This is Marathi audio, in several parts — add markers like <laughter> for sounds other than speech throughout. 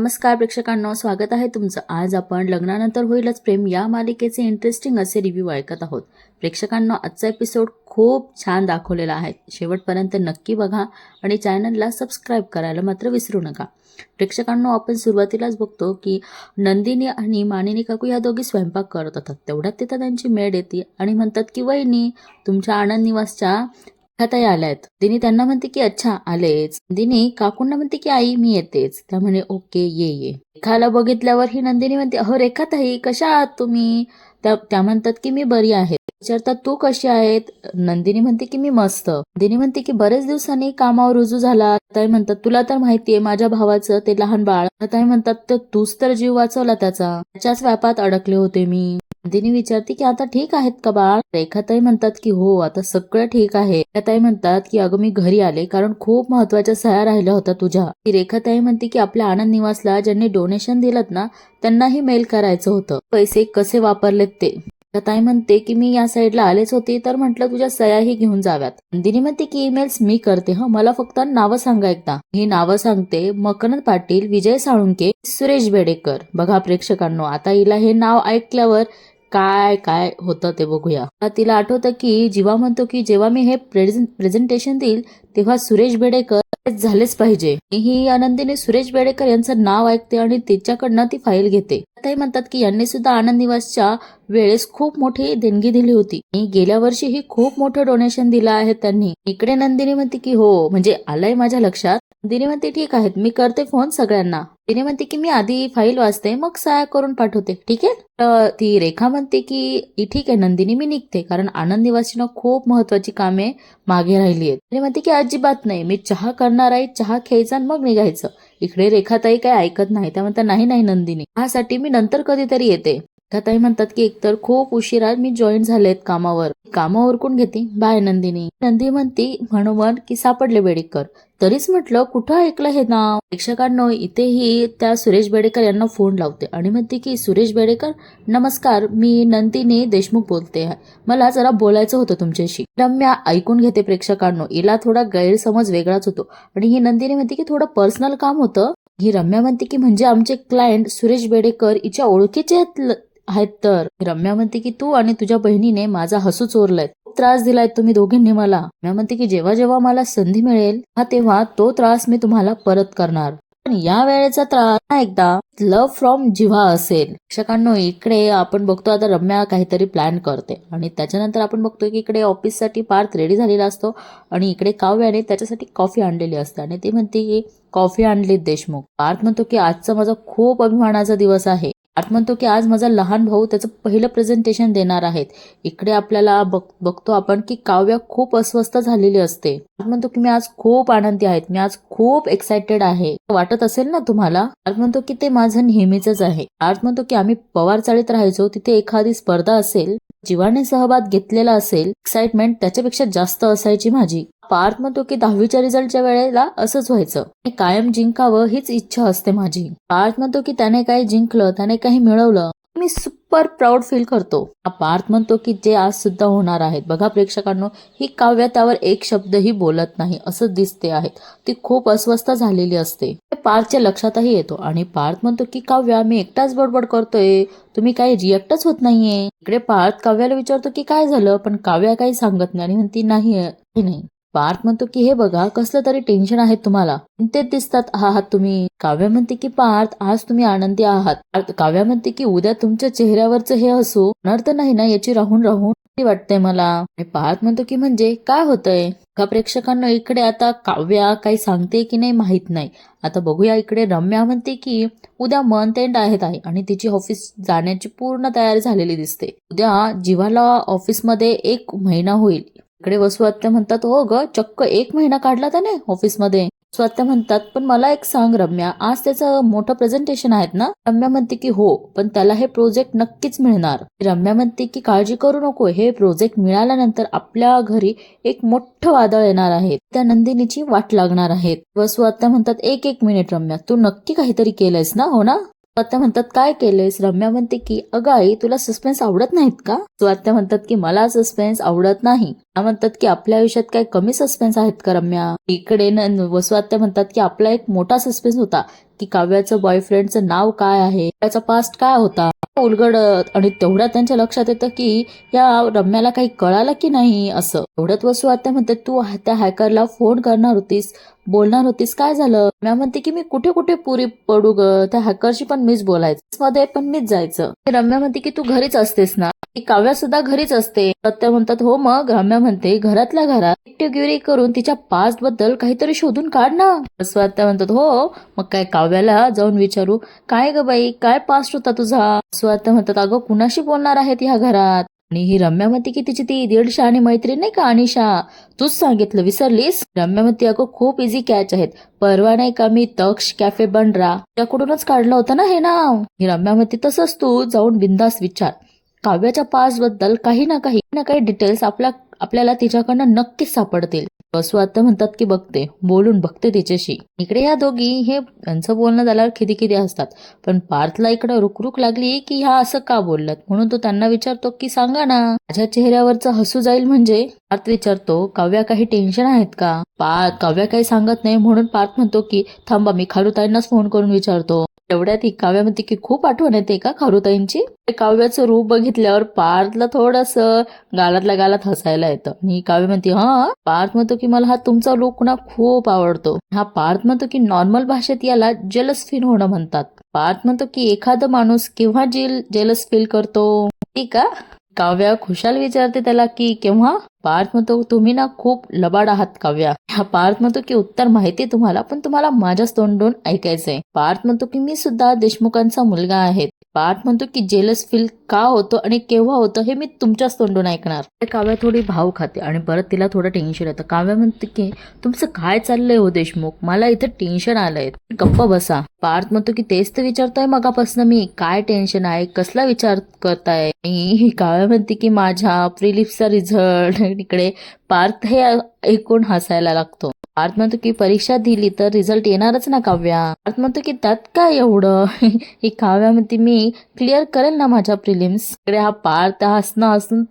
नमस्कार प्रेक्षकांना स्वागत आहे तुमचं. आज आपण लग्नानंतर होईलच प्रेम या मालिकेचे इंटरेस्टिंग असे रिव्ह्यू ऐकत आहोत. प्रेक्षकांना आजचा एपिसोड खूप छान दाखवलेला आहे. शेवटपर्यंत नक्की बघा आणि चॅनलला सबस्क्राईब करायला मात्र विसरू नका. प्रेक्षकांना आपण सुरुवातीलाच बघतो की नंदिनी आणि मानिनी काकू या दोघी स्वयंपाक करत होतात. तेवढ्यात तिथं त्यांची मेड येते आणि म्हणतात की वहिनी तुमच्या आनंद निवासच्या ताई आल्यात. दिनी त्यांना म्हणते की अच्छा आलेच. दिनी काकूंना म्हणते की आई मी येतेच. त्या म्हणे ओके ये ये. रेखाला बघितल्यावर ही नंदिनी म्हणते अहो रेखा ताई कशा आहात तुम्ही? त्या त्या म्हणतात की मी बरी आहे. विचारतात तू कशी आहेत? नंदिनी म्हणते की मी मस्त. नंदिनी म्हणते की बरेच दिवसांनी कामावर रुजू झाला. ताई म्हणतात तुला तर माहितीये माझ्या भावाचं ते लहान बाळ. ताई म्हणतात तर तूच तर जीव वाचवला त्याचा. त्याच्याच व्यापात अडकले होते मी. नंदिनी विचारते की आता ठीक आहेत का बाळ? रेखाताई म्हणतात की हो आता सगळं ठीक आहे. रेखाताई म्हणतात की अगं मी घरी आले कारण खूप महत्त्वाच्या सह्या राहिल्या होत्या तुझ्या. की रेखाताई म्हणते की आपल्या आनंद निवासला ज्यांनी डोनेशन दिलं ना त्यांनाही मेल करायचं होतं. पैसे कसे वापरलेत ते? ताई म्हणते की मी या साईडला आलेच होते तर म्हटलं तुझ्या सयाही घेऊन जाव्यात. नंदिनी म्हणते की ईमेल्स मी करते ह मला फक्त नावं सांगा एकदा. ही नावं सांगते मकरंद पाटील विजय साळुंके सुरेश बेडेकर. बघा प्रेक्षकांनो आता हिला हे नाव ऐकल्यावर काय काय होतं ते बघूया. आता तिला आठवतं की जीवा म्हणतो की जेव्हा मी हे प्रेझेंटेशन देईल तेव्हा सुरेश बेडेकर झालेच पाहिजे. ही आनंदीने सुरेश बेडेकर यांचं नाव ऐकते आणि तिच्याकडनं ती फाईल घेते. आताही म्हणतात की यांनी सुद्धा आनंद निवासच्या वेळेस खूप मोठी देणगी दिली होती. आणि गेल्या वर्षी ही खूप मोठं डोनेशन दिलं आहे त्यांनी. इकडे नंदिनी म्हणते की हो म्हणजे आलंय माझ्या लक्षात. दिने म्हणते ठीक आहेत. मी करते फोन सगळ्यांना. दिने म्हणते की मी आधी फाईल वाचते मग सहाय्य करून पाठवते. ठीक आहे? ती रेखा म्हणते की ठीक आहे नंदिनी मी निघते. कारण आनंद निवासीनं खूप महत्वाची कामे मागे राहिली आहेत. दिने म्हणते की अजिबात नाही. मी चहा करणार आहे चहा घ्यायचा आणि मग निघायचं. इकडे रेखाताई काय ऐकत नाही. त्या म्हणतात नाही नाही नंदिनी. ह्यासाठी मी नंतर कधीतरी येते. रेखाताई म्हणतात की एकतर खूप उशिरा मी जॉईन झालेत कामावर. कामावर कोण घेते? बाय नंदिनी. नंदी म्हणते म्हणून की सापडले बेडीकर तरीच म्हटलं कुठं ऐकलं हे नाव? प्रेक्षकांनो इथेही त्या सुरेश बेडेकर यांना फोन लावते आणि म्हणते की सुरेश बेडेकर नमस्कार मी नंदिनी देशमुख बोलते मला जरा बोलायचं होतं तुमच्याशी. रम्या ऐकून घेते प्रेक्षकांनो. हिला थोडा गैरसमज वेगळाच होतो आणि ही नंदिनी म्हणते की थोडं पर्सनल काम होतं. ही रम्या म्हणते की म्हणजे आमचे क्लायंट सुरेश बेडेकर हिच्या ओळखीचे आहेत आहेत तर. रम्या म्हणते की तू आणि तुझ्या बहिणीने माझा हसू चोरलाय. त्रास दिलाय तुम्ही दोघींनी मला. मी म्हणते की जेव्हा जेव्हा मला संधी मिळेल हा तेव्हा तो त्रास मी तुम्हाला परत करणार. पण या वेळेचा त्रास एकदा लव्ह फ्रॉम जिव्हा असेल. शिक्षकांनो इकडे आपण बघतो आता रम्या काहीतरी प्लॅन करते. आणि त्याच्यानंतर आपण बघतोय की इकडे ऑफिससाठी पार्थ रेडी झालेला असतो. आणि इकडे काव्याने त्याच्यासाठी कॉफी आणलेली असते. आणि ती म्हणते की कॉफी आणली देशमुख. पार्थ म्हणतो की आजचा माझा खूप अभिमानाचा दिवस आहे. म्हणतो की आज माझा लहान भाऊ त्याचं पहिलं प्रेझेंटेशन देणार आहेत इकडे आपल्याला बघ बघतो आपण की काव्या खूप अस्वस्थ झालेली असते. पार्थ म्हणतो की मी आज खूप आनंदी आहेत मी आज खूप एक्सायटेड आहे. वाटत असेल ना तुम्हाला? आज म्हणतो की ते माझं नेहमीच आहे. आज म्हणतो की आम्ही पवार चाळीत राहायचो तिथे एखादी स्पर्धा असेल जीवाने सहभाग घेतलेला असेल एक्साइटमेंट त्याच्यापेक्षा जास्त असायची माझी. पार्थ म्हणतो की दहावीच्या रिझल्टच्या वेळेला असंच व्हायचं. कायम जिंकावं हीच इच्छा असते माझी. पार्थ म्हणतो की त्याने काही जिंकलं त्याने काही मिळवलं मी सुपर प्राऊड फील करतो. पार्थ म्हणतो की जे आज सुद्धा होणार आहेत. बघा प्रेक्षकांनो ही काव्य त्यावर एक शब्दही बोलत नाही असं दिसते आहेत. ती खूप अस्वस्थ झालेली असते. पार्थच्या लक्षातही येतो. आणि पार्थ म्हणतो की काव्या मी एकटाच बडबड करतोय. तुम्ही काही रिएक्टच होत नाहीये. इकडे पार्थ काव्याला विचारतो की काय झालं पण काव्या काही सांगत नाही आणि म्हणती नाही नाही. पार्थ म्हणतो की हे बघा कसलं तरी टेन्शन आहे तुम्हाला. ते दिसतात आहात तुम्ही काव्या म्हणते की पार्थ आज तुम्ही आनंदी आहात. काव्या म्हणते की उद्या तुमच्या चेहऱ्यावरचं हे हसू अर्थ नाही ना याची राहून राहून वाटतंय मला. पार्थ म्हणतो की म्हणजे काय होतंय? का प्रेक्षकांना इकडे आता काव्या काही सांगते की नाही माहीत नाही. आता बघूया इकडे रम्या म्हणते की उद्या मंथ एंड आहेत आहे आणि तिची ऑफिस जाण्याची पूर्ण तयारी झालेली दिसते. उद्या जीवाला ऑफिसमध्ये एक महिना होईल. इकडे वसू म्हणतात हो ग चक्क एक महिना काढला त्याने ऑफिसमध्ये. वसू म्हणतात पण मला एक सांग रम्या आज त्याचं मोठं प्रेझेंटेशन आहेत ना? रम्या म्हणते की हो पण त्याला हे प्रोजेक्ट नक्कीच मिळणार. रम्या म्हणते की काळजी करू नको हे प्रोजेक्ट मिळाल्यानंतर आपल्या घरी एक मोठं वादळ येणार आहे. त्या नंदिनीची वाट लागणार आहेत वसुआत्या म्हणतात एक एक मिनिट रम्या तू नक्की काहीतरी केलंयस ना हो ना? आत्या म्हणतात काय केलंयस? रम्या म्हणते की अगं आई तुला सस्पेन्स आवडत नाहीत का? आत्या म्हणतात की मला सस्पेन्स आवडत नाही. म्हणतात की आपल्या आयुष्यात काय कमी सस्पेन्स आहेत का रम्या? इकडे न म्हणतात की आपला एक मोठा सस्पेन्स होता की काव्याचं बॉयफ्रेंडचं नाव काय आहे त्याचा पास्ट काय होता? उलगडत आणि तेवढ्या त्यांच्या लक्षात येतं की या रम्याला काही कळालं की नाही असं. एवढ्यात वसू आत्या म्हणते तू त्या हॅकरला फोन करणार होतीस बोलणार होतीस काय झालं? म्या म्हणते की मी कुठे कुठे पुरी पडू ग त्या हॅकरशी पण मीच बोलायचं मध्ये पण मीच जायचं. रम्या म्हणते की तू घरीच असतेस ना? काव्या सुद्धा घरीच असते. सत्य म्हणतात हो मग रम्या म्हणते घरातल्या घरात एकटेगिरी करून तिच्या पास्टबद्दल काहीतरी शोधून काढ ना. स्वात्या म्हणतात हो मग काय काव्याला जाऊन विचारू. काय ग बाई काय पास्ट होता तुझा? स्वात्या म्हणतात अगं कुणाशी बोलणार आहेत ह्या घरात? आणि ही रम्या म्हणते की तिची ती दीडशा आणि मैत्रीण नाही का अनिशा? तूच सांगितलं विसरलीस? रम्या म्हणते अगं खूप इझी कॅच आहेत. परवा नाही का मी तक्ष कॅफे बनरा त्याकडूनच काढलं होतं ना हे नाव? ही रम्या म्हणते तसंच तू जाऊन बिंदास विचार. काव्याच्या पासबद्दल काही ना काही ना काही डिटेल्स आपल्या आपल्याला तिच्याकडनं नक्कीच सापडतील. बसू आता म्हणतात की बघते बोलून बघते तिच्याशी. इकडे या दोघी हे यांचं बोलणं झाल्यावर खिदी खिदी असतात. पण पार्थला इकडे रुकरुक लागली की ह्या असं का बोललात? म्हणून तो त्यांना विचारतो की सांगा ना माझ्या चेहऱ्यावरचं हसू जाईल म्हणजे? पार्थ विचारतो काव्या काही टेन्शन आहेत का? पार्थ काव्या काही सांगत नाही म्हणून पार्थ म्हणतो की थांबा मी खारुताईंनाच फोन करून विचारतो. एवढ्यात ही काव्यामध्ये म्हणते की खूप आठवण येते का खारुताईंची? काव्याचं रूप बघितल्यावर पार्थला थोडस गालातल्या गालात हसायला येतं. आणि काव्य म्हणते हा पार्थ म्हणतो की मला हा तुमचा लुक ना खूप आवडतो. हा पार्थ म्हणतो की नॉर्मल भाषेत याला जलस फील होणं म्हणतात. पार्थ म्हणतो की एखादा माणूस केव्हा जेल जेलस फील करतो? ठीक का काव्या खुशाल विचारते त्याला की केव्हा? पार्थ म्हणतो तुम्ही ना खूप लबाड आहात काव्या. हा पार्थ म्हणतो की उत्तर माहिती तुम्हाला पण तुम्हाला माझ्याच तोंडून ऐकायचंय. पार्थ म्हणतो की मी सुद्धा देशमुखांचा मुलगा आहे. पार्थ म्हणतो की जेलस फील का होतं आणि केव्हा होतं हे मी तुमच्याच तोंडून ऐकणार. काव्या थोडी भाव खाते आणि परत तिला थोडं टेन्शन येतं. काव्या म्हणते की तुमचं काय चाललंय हो देशमुख? मला इथं टेन्शन आलंय. गप्प बसा. पार्थ म्हणतो की तेच तर विचारतोय मगापासून मी. काय टेन्शन आहे? कसला विचार करताय? मी काव्या म्हणते की माझ्या प्रिलिप्सचा रिझल्ट <laughs> इकडे पार्थ हे ऐकून हसायला लागतो. पार्थ म्हणतो की परीक्षा दिली तर रिझल्ट येणारच ना काव्या? पार्थ म्हणतो की त्यात काय एवढं? <laughs> ही काव्या म्हणते मी क्लिअर करेल ना माझ्या प्रिलिम्स इकडे हा पार्थ हसणं हसून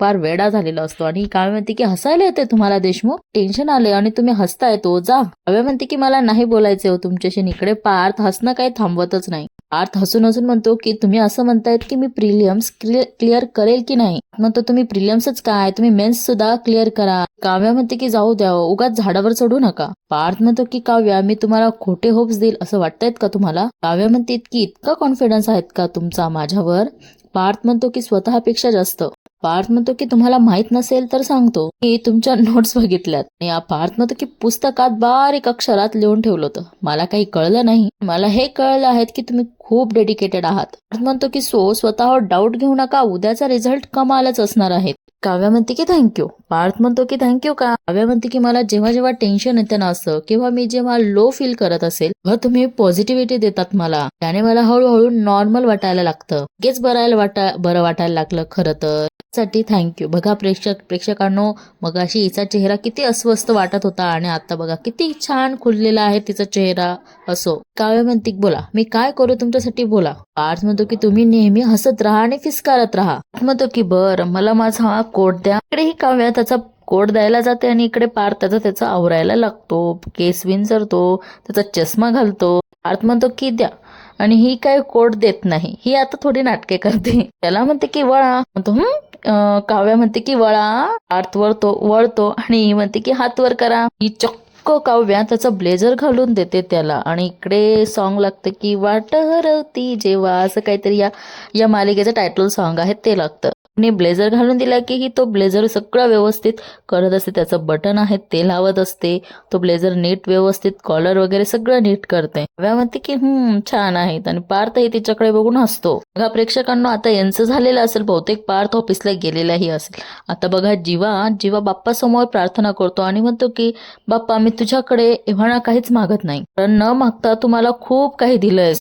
फार वेडा झालेला असतो. आणि काव्य म्हणते की हसायला येते तुम्हाला देशमुख? टेन्शन आले आणि तुम्ही हसताय तो. जा. काव्य म्हणते की मला नाही बोलायचे हो तुमच्याशी. इकडे पार्थ हसणं काही थांबवतच नाही. पार्थ हसून हसून म्हणतो की तुम्ही असं म्हणतायत की मी प्रिलियम्स क्लिअर करेल की नाही? म्हणतो तुम्ही प्रिलियम्सच काय? तुम्ही मेन्स सुद्धा क्लिअर करा. काव्या म्हणते की जाऊ द्या हो. उगाच झाडावर चढू नका. पार्थ म्हणतो की काव्या मी तुम्हाला खोटे होप्स देईल असं वाटतायत का तुम्हाला? काव्या म्हणते की इतका कॉन्फिडन्स आहेत का तुमचा माझ्यावर? पार्थ म्हणतो की स्वतःपेक्षा जास्त. पार्थ म्हणतो की तुम्हाला माहीत नसेल तर सांगतो. मी तुमच्या नोट्स बघितल्यात. आणि या पार्थ म्हणतो की पुस्तकात बारीक अक्षरात लिहून ठेवलं होतं. मला काही कळलं नाही. मला हे कळलं आहे की तुम्ही खूप डेडिकेटेड आहात. पार्थ म्हणतो की सो स्वतःवर डाऊट घेऊ नका. उद्याचा रिझल्ट कमालच असणार आहे. काव्या म्हणते की थँक्यू पार्थ म्हणतो की थँक्यू का? काव्या म्हणते की मला जेव्हा जेव्हा टेन्शन येतं ना असं किंवा मी जेव्हा लो फील करत असेल तेव्हा तुम्ही पॉझिटिव्हिटी देतात मला. त्याने मला हळूहळू नॉर्मल वाटायला लागतं. लगेच बरायला वाटा बरं वाटायला लागलं खरं तर. साठी थँक्यू बघा प्रेक्षक प्रेक्षकांनो मगाशी हिचा चेहरा किती अस्वस्थ वाटत होता आणि आता बघा किती छान खुललेला आहे तिचा चेहरा असो. काव्य म्हणते बोला मी काय करू तुमच्यासाठी? बोला. पार्थ म्हणतो की तुम्ही नेहमी हसत राहा आणि फिसकारत राहा. म्हणतो की बरं मला माझा कोट द्या. इकडे ही काव्य त्याचा कोट द्यायला जाते आणि इकडे पार्थ त्याचा त्याचा आवरायला लागतो. केस विंचरतो त्याचा चष्मा घालतो. पार्थ म्हणतो की द्या. आणि ही काय कोट देत नाही. ही आता थोडी नाटके करते. त्याला म्हणते की वळा. म्हणतो हम्म काव्या म्हणते की वळा. आर्थ वळतो वळतो आणि म्हणते की हात वर करा. ही चक्क काव्या त्याचा ब्लेझर घालून देते त्याला. आणि इकडे सॉन्ग लागतं की वाट हरवती जेव्हा असं काहीतरी या या मालिकेचं टायटल सॉन्ग आहे ते लागतं. आणि ब्लेझर घालून दिला की ही तो ब्लेझर सगळं व्यवस्थित करत असते. त्याचं बटन आहे ते लावत असते. तो ब्लेझर नीट व्यवस्थित कॉलर वगैरे सगळं नीट करते. म्हणते की हम्म छान आहेत आणि पार्थही तिच्याकडे बघून हसतो. बघा प्रेक्षकांना आता यांचं झालेलं असेल बहुतेक पार्थ ऑफिसला गेलेलाही असेल. आता बघा जीवा जीवा बाप्पा समोर प्रार्थना करतो आणि म्हणतो की बाप्पा मी तुझ्याकडे एव्हाना काहीच मागत नाही. कारण न मागता तुम्हाला खूप काही दिलंय.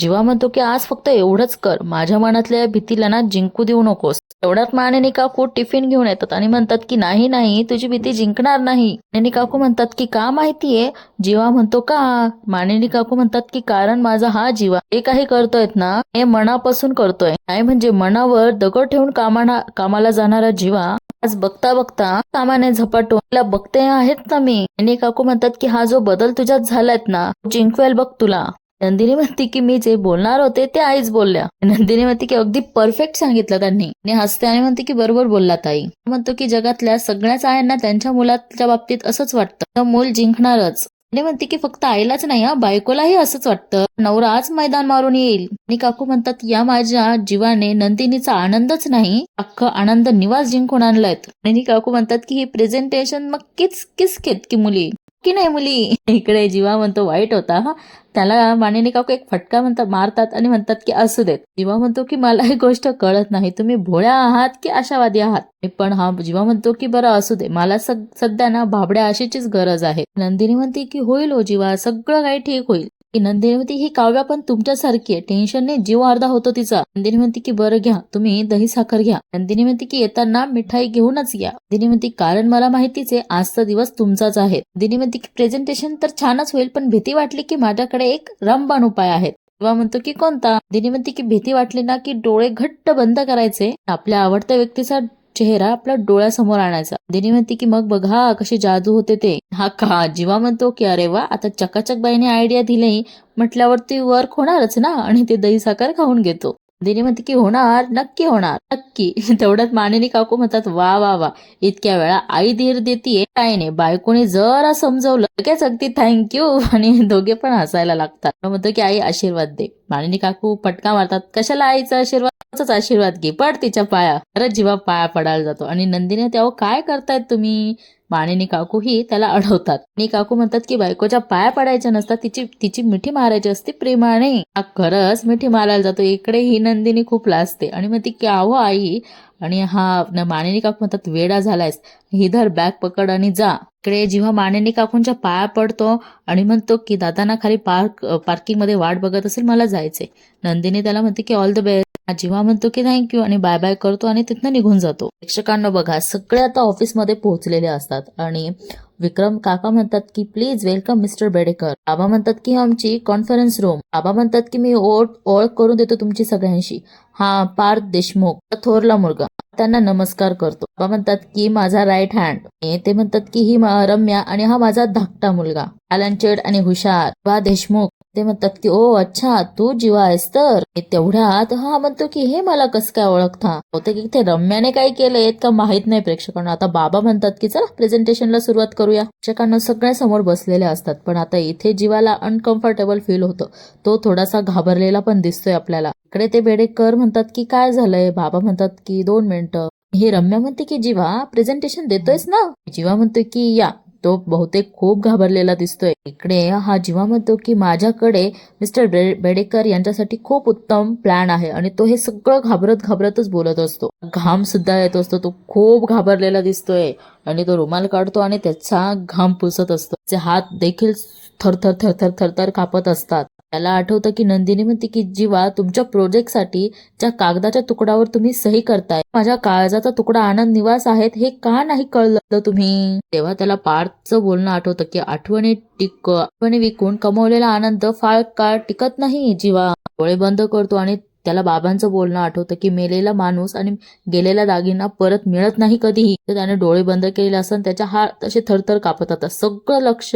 जीवा म्हणतो की आज फक्त एवढंच कर. माझ्या मनातल्या भीतीला ना जिंकू देऊ नकोस. एवढ्यात मानेनी काकू टिफिन घेऊन येतात आणि म्हणतात की नाही नाही तुझी भीती जिंकणार नाही. मानेनी काकू म्हणतात की का माहितीये? जीवा म्हणतो का? मानेनी काकू म्हणतात की कारण माझा हा जीवा हे काही करतोय ना हे मनापासून करतोय. नाही म्हणजे मनावर दगड ठेवून कामाना कामाला जाणारा जीवा आज बघता बघता कामाने झपाटून तिला बघते आहेत ना मी. काकू म्हणतात की हा जो बदल तुझ्यात झालायत ना जिंकवेल बघ तुला. नंदिनी म्हणते की मी जे बोलणार होते ते आईच बोलल्या. नंदिनी म्हणते की अगदी परफेक्ट सांगितलं त्यांनी. आणि हसते आणि म्हणते की बरोबर बोलला ताई. म्हणतो की जगातल्या सगळ्याच आयांना त्यांच्या मुलाच्या बाबतीत असंच वाटतं. तर मूल जिंकणारच. आणि म्हणते की फक्त आईलाच नाही हा बायकोलाही असंच वाटतं. नवराच मैदान मारून येईल. आणि काकू म्हणतात या माझ्या जीवाने नंदिनीचा आनंदच नाही अख्खं आनंद निवास जिंकून आणलाय आणि काकू म्हणतात की ही प्रेझेंटेशन मग किच किसकित की मुली. की नाही मुली? इकडे जीवा म्हणतो वाईट होता हा. त्याला मानेने काकू एक फटका म्हणतात मारतात आणि म्हणतात की असू देत. जीवा म्हणतो की मला ही गोष्ट कळत नाही तुम्ही भोळ्या आहात की आशावादी आहात? पण हा जीवा म्हणतो की बरं असू दे मला सध्या ना भाबड्या आशेचीच गरज आहे. नंदिनी म्हणते की होईल हो जीवा सगळं काही ठीक होईल. नंदिनी म्हणते ही काव्या पण तुमच्यासारखी आहे. टेन्शनने जीव अर्धा होतो तिचा. नंदिनी म्हणते की बरं घ्या. तुम्ही दही साखर घ्या. नंदिनी म्हणते की येताना मिठाई घेऊनच घ्या नंदिनी म्हणते कारण मला माहितीच आहे आजचा दिवस तुमचाच आहे. नंदिनी म्हणते की प्रेझेंटेशन तर छानच होईल पण भीती वाटली की माझ्याकडे एक रामबाण उपाय आहे. तेव्हा म्हणतो की कोणता? दिनी म्हणते की भीती वाटली ना की डोळे घट्ट बंद करायचे. आपल्या आवडत्या व्यक्तीचा चेहरा आपल्या डोळ्यासमोर आणायचा. दिनी म्हणते की मग बघा कशी जादू होते ते. हा का? जीवा म्हणतो की अरे वा आता चकाचक बाईने आयडिया दिली. म्हटल्यावरती वर्क होणारच ना आणि ते दही साखर खाऊन घेतो. दिनी म्हणते की होणार नक्की होणार नक्की. <laughs> तेवढ्यात मानेनी काकू म्हणतात वा वा वा इतक्या वेळा आई धीर देतीये काय नाही. बायकोने जरा समजवलं लगेच अगदी थँक्यू <laughs> आणि दोघे पण हसायला लागतात. म्हणतो की आई आशीर्वाद दे. मानिनी काकू पटका मारतात कशाला आईचा आशीर्वाद? आशीर्वाद घे पड तिच्या पाया. खरंच जीवा पाया पडायला जातो. आणि नंदिनी तेव्हा काय करतायत तुम्ही? मानिनी काकू ही त्याला अडवतात. आणि काकू म्हणतात की बायकोच्या पाया पडायच्या नसतात तिची तिची मिठी मारायची असते प्रेमाने. हा खरंच मिठी मारायला जातो. इकडे ही नंदिनी खूप लाजते. आणि मग ती की आहो आई. आणि हा न मानिनी काकू म्हणतात वेडा झालायस. ही धर बॅग पकड आणि जा. इकडे जेव्हा मानिनी काकूंच्या पाया पडतो आणि म्हणतो की दादांना खाली पार्क पार्किंगमध्ये वाट बघत असेल मला जायचंय. नंदिनी त्याला म्हणते की ऑल द बेस्ट. जेव्हा म्हणतो की थँक्यू आणि बाय बाय करतो आणि तिथनं निघून जातो. प्रेक्षकांना बघा सगळे आता ऑफिसमध्ये पोहोचलेले असतात. आणि विक्रम काका म्हणतात की प्लीज वेलकम मिस्टर बेडेकर बाबा म्हणतात की आमची कॉन्फरन्स रूम बाबा म्हणतात की मी ओळख ओळख करून देतो तुमची सगळ्यांशी. हा पार्थ देशमुख थोरला मुलगा. त्यांना नमस्कार करतो. बाबा म्हणतात की माझा राईट हँड ते म्हणतात की ही रम्या आणि हा माझा धाकटा मुलगा. टॅलेंटेड आणि हुशार. बा देशमुख ते म्हणतात की ओ अच्छा तू जीवा आहेस तर. तेवढ्यात हा म्हणतो की हे मला कसं काय ओळखता? होते की इथे रम्याने काय केलंय का माहीत नाही प्रेक्षकांना. आता बाबा म्हणतात की चला प्रेझेंटेशनला सुरुवात करूया. प्रेक्षकांना सगळ्या समोर बसलेले असतात पण आता इथे जीवाला अनकम्फर्टेबल फील होतं. तो थोडासा घाबरलेला पण दिसतोय आपल्याला. इकडे ते बेडेकर म्हणतात की काय झालंय? बाबा म्हणतात की दोन मिनिटं. हे रम्या म्हणते की जीवा प्रेझेंटेशन देतोयस ना? जीवा म्हणतोय की या. तो बहुतेक खूप घाबरलेला दिसतोय. इकडे हा जीवा म्हणतो की माझ्याकडे मिस्टर बे- बेडेकर यांच्यासाठी खूप उत्तम प्लॅन आहे आणि तो हे सगळं घाबरत घाबरतच बोलत असतो. घाम सुद्धा येत असतो. तो खूप घाबरलेला दिसतोय आणि तो रुमाल काढतो आणि त्याचा घाम पुसत असतो. त्याचे हात देखील थरथर थरथर थरथर कापत असतात. त्याला आठवतं की नंदिनी म्हणते की जीवा तुमच्या प्रोजेक्टसाठी ज्या कागदाच्या तुकड्यावर तुम्ही सही करताय माझ्या काळजाचा तुकडा आनंद निवास आहेत हे का नाही कळलं तुम्ही? तेव्हा त्याला पार्थचं बोलणं आठवतं की आठवणी टिक आठवणी विकून कमवलेला आनंद फार काळ टिकत नाही जीवा. डोळे बंद करतो आणि त्याला बाबांचं बोलणं आठवतं की मेलेला माणूस आणि गेलेला दागिना परत मिळत नाही कधीही. तर त्याने डोळे बंद केलेले असतात त्याच्या हात तसे थरथर कापत होता. सगळं लक्ष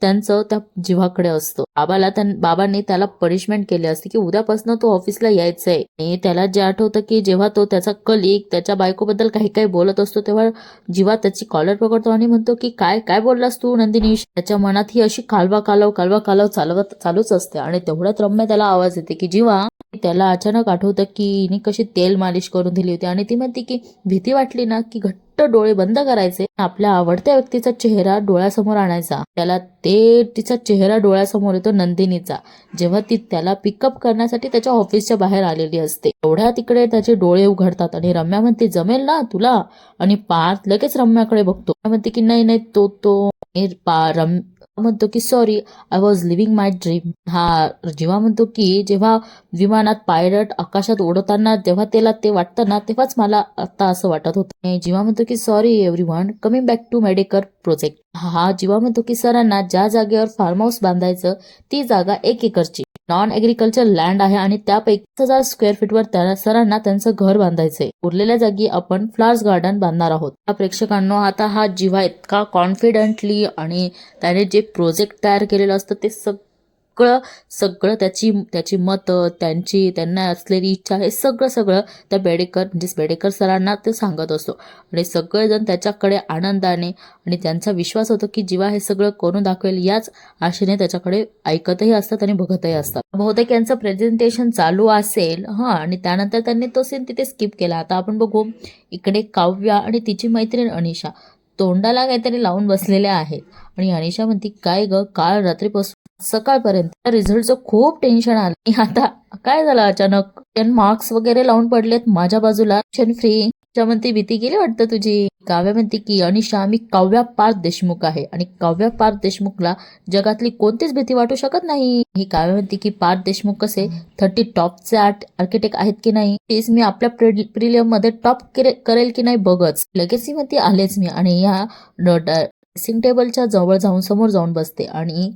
त्यांचं त्या जीवाकडे असतं. बाबाला बाबांनी त्याला पनिशमेंट केले असते की उद्यापासून तो ऑफिसला यायचं आहे आणि त्याला जे आठवतं की जेव्हा तो त्याचा कलिक त्याच्या बायकोबद्दल काही काही बोलत असतो तेव्हा जीवा त्याची कॉलर पकडतो आणि म्हणतो की काय काय बोललास तू नंदिनीश? त्याच्या मनात ही अशी कालवा कालव कालवा कालव चालवत चालूच असते. आणि तेवढ्यात रम्य त्याला आवाज येते की जीवा त्याला अचानक आठवतं की हिने कशी तेल मालिश करून दिली होती. आणि ती म्हणते की भीती वाटली ना की घट्ट डोळे बंद करायचे. आपल्या आवडत्या व्यक्तीचा चेहरा डोळ्यासमोर आणायचा. त्याला ते तिचा चेहरा डोळ्यासमोर येतो नंदिनीचा. जेव्हा ती त्याला पिकअप करण्यासाठी त्याच्या ऑफिसच्या बाहेर आलेली असते. एवढ्या तिकडे त्याचे डोळे उघडतात. आणि रम्या म्हणते जमेल ना तुला? आणि पार्थ लगेच रम्याकडे बघतो. म्हणते की नाही नाही तो तो रम म्हणतो की sorry I was living my dream हा जेव्हा म्हणतो की जेव्हा विमानात पायलट आकाशात उडवताना तेव्हा त्याला ते वाटतं ना तेव्हाच मला आता असं वाटत होतं. जेव्हा म्हणतो की sorry every one coming back to Medekar project हा जेव्हा म्हणतो की सरांना ज्या जागेवर फार्म हाऊस बांधायचं ती जागा एक एकरची. नॉन ॲग्रिकल्चर लँड आहे आणि त्यापैकी हजार स्क्वेअर फीटवर त्या सरांना त्यांचं घर बांधायचंय. उरलेल्या जागी आपण फ्लावर्स गार्डन बांधणार आहोत. त्या प्रेक्षकांनो आता हा जिव्हा इतका कॉन्फिडंटली आणि त्याने जे प्रोजेक्ट तयार केलेलं असतं ते सगळं सगळं त्याची त्याची मतं त्यांची त्यांना असलेली इच्छा हे सगळं सगळं त्या बेडेकर म्हणजेच बेडेकर सरांना ते सांगत असतो. आणि सगळेजण त्याच्याकडे आनंदाने आणि त्यांचा विश्वास होतो की जीवा हे सगळं करून दाखवेल याच आशेने त्याच्याकडे ऐकतही असतात आणि बघतही असतात. बहुतेक यांचं प्रेझेंटेशन चालू असेल हां आणि त्यानंतर त्यांनी तो सीन तिथे स्किप केला. आता आपण बघू इकडे काव्या आणि तिची मैत्रीण अनिशा. तोंडाला काहीतरी लावून बसलेल्या आहेत. आणि अनिशा म्हणती काय ग काल रात्रीपासून सकाळपर्यंत. रिझल्टचं खूप टेन्शन आलं. आता काय झालं अचानक? मार्क्स वगैरे लावून पडलेत माझ्या बाजूला. फ्री. म्हणते भीती गेली वाटतं तुझी. काव्या म्हणते की अनिशा मी काव्या पार्थ देशमुख आहे. आणि काव्या पार्थ देशमुखला जगातली कोणतीच भीती वाटू शकत नाही. ही काव्या म्हणते की पार्थ देशमुख कसे? थर्टी टॉपचे आर्ट आर्किटेक्ट आहेत की नाही? तेच मी आपल्या प्रिलियममध्ये टॉप करेल की नाही बघच. लगेच ती म्हणते आलेच मी. आणि या ड्रेसिंग टेबलच्या जवळ जाऊन समोर जाऊन बसते. आणि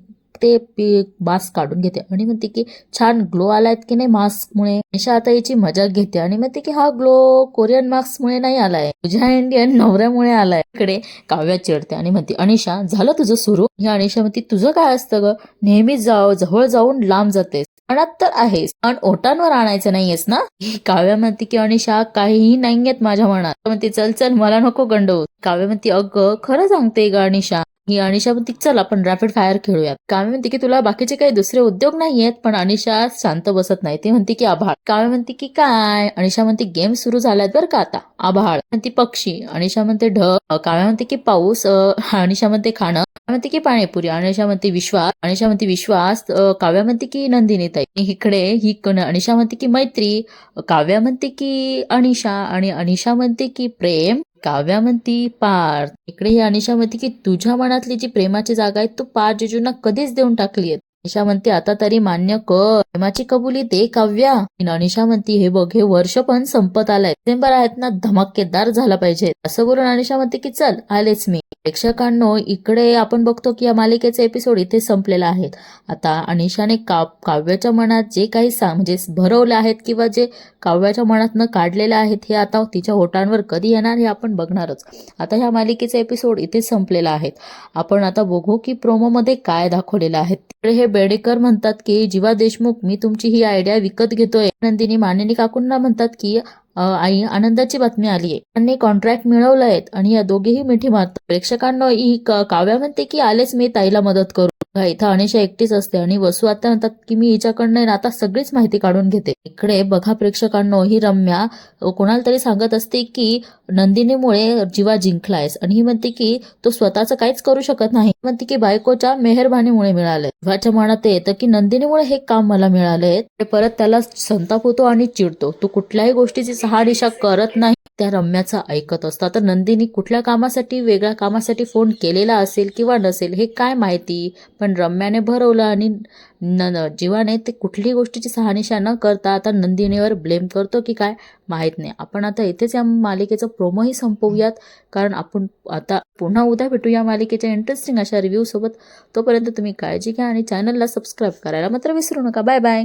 ते मास्क काढून घेते. आणि म्हणते की छान ग्लो आलायत की नाही मास्कमुळे? निशा आता याची मजा घेते आणि म्हणते की हा ग्लो कोरियन मास्कमुळे नाही आलाय. तुझ्या इंडियन नवऱ्यामुळे आलाय. इकडे काव्या चिडते आणि म्हणते अनिशा झालं तुझं सुरू? ही अनिशा म्हणते तुझं काय असतं ग? नेहमी जाव जवळ जाऊन लांब जातेस. मनात तर आहेस पण ओटांवर आणायचं नाहीयेस ना? काव्या म्हणते की अनिशा काहीही नाहीयेत माझ्या मनात. म्हणते चल चल मला नको गंडवू. काव्य म्हणते अगं खरं सांगते ग अनिशा. ही अनिशा म्हणते चल आपण रॅपिड फायर खेळूयात. कामे म्हणते की तुला बाकीचे काही दुसरे उद्योग नाही आहेत पण अनिशा शांत बसत नाही. ती म्हणते की आभाळ. काव्य म्हणते की काय? अनिशा म्हणते गेम सुरू झाल्यात बरं का आता. आभाळ. म्हणते पक्षी. अनिशा म्हणते ढग. कामे म्हणते की पाऊस. अनिशा म्हणते खाणं. म्हणते की पाणीपुरी. अनिशा म्हणते विश्वास. अनिशा म्हणते विश्वास. काव्या म्हणते की नंदिनी ताई. इकडे ही अनिशा म्हणते की मैत्री. काव्या म्हणते की अनिशा. आणि अनिशा म्हणते की प्रेम. काव्या म्हणती पार. इकडे ही अनिशा म्हणते की तुझ्या मनातली जी प्रेमाची जागा आहे तू पार जिजूंना कधीच देऊन टाकली आहे. अनिशा म्हणते आता तरी मान्य कर. प्रेमाची कबुली दे काव्या. अनिशा म्हणती हे बघ हे वर्ष पण संपत आलाय. डिसेंबर आहेत ना धमाकेदार झाला पाहिजे. असं बोलून अनिशा म्हणते की चल आलेच मी. प्रेक्षकांनो इकडे आपण बघतो की या मालिकेचे एपिसोड इथे संपलेला आहेत. आता अनिशाने का काव्याच्या मनात जे काही सा म्हणजे भरवलं आहेत किंवा जे काव्याच्या मनातनं काढलेले आहेत हे आता तिच्या ओटांवर कधी येणार हे आपण बघणारच. आता ह्या मालिकेचे एपिसोड इथे संपलेला आहेत. आपण आता बघू की प्रोमोमध्ये काय दाखवलेलं आहे. तिकडे हे बेडेकर म्हणतात की जीवा देशमुख मी तुमची ही आयडिया विकत घेतोय. नंदिनी मानिनी काकूंना म्हणतात की आई आनंदाची बातमी आली आहे. त्यांनी कॉन्ट्रॅक्ट मिळवलंय आणि या दोघेही मिठी मारतात. प्रेक्षकांना ही काव्या म्हणते की आलेच मी ताईला मदत करू इथं अनिशा एकटीच असते आणि वसू आता म्हणतात की मी हिच्याकडनं आता सगळीच माहिती काढून घेते. इकडे बघा प्रेक्षकांनो ही रम्या कोणाला तरी सांगत असते की नंदिनीमुळे जीवा जिंकलायस. आणि ही म्हणते की तो स्वतःच काहीच करू शकत नाही. म्हणते की बायकोच्या मेहरबानीमुळे मिळालंय. जीवाच्या मनात येतं की नंदिनीमुळे हे काम मला मिळालंय. परत त्याला संताप होतो आणि चिडतो. तो कुठल्याही गोष्टीची सहानिशा करत नाही. त्या रम्याचा ऐकत असतात आता नंदिनी कुठल्या कामासाठी वेगळ्या कामासाठी फोन केलेला असेल किंवा नसेल हे काय माहिती? पण रम्याने भरवलं आणि न जीवाने ते कुठलीही गोष्टीची सहानिशा न करता आता नंदिनीवर ब्लेम करतो की काय? माहीत नाही. आपण आता इथेच या मालिकेचं प्रोमोही संपवूयात. कारण आपण आता पुन्हा उद्या भेटू या मालिकेच्या इंटरेस्टिंग अशा रिव्ह्यूसोबत तोपर्यंत तुम्ही काळजी घ्या आणि चॅनलला सबस्क्राईब करायला मात्र विसरू नका. Bye bye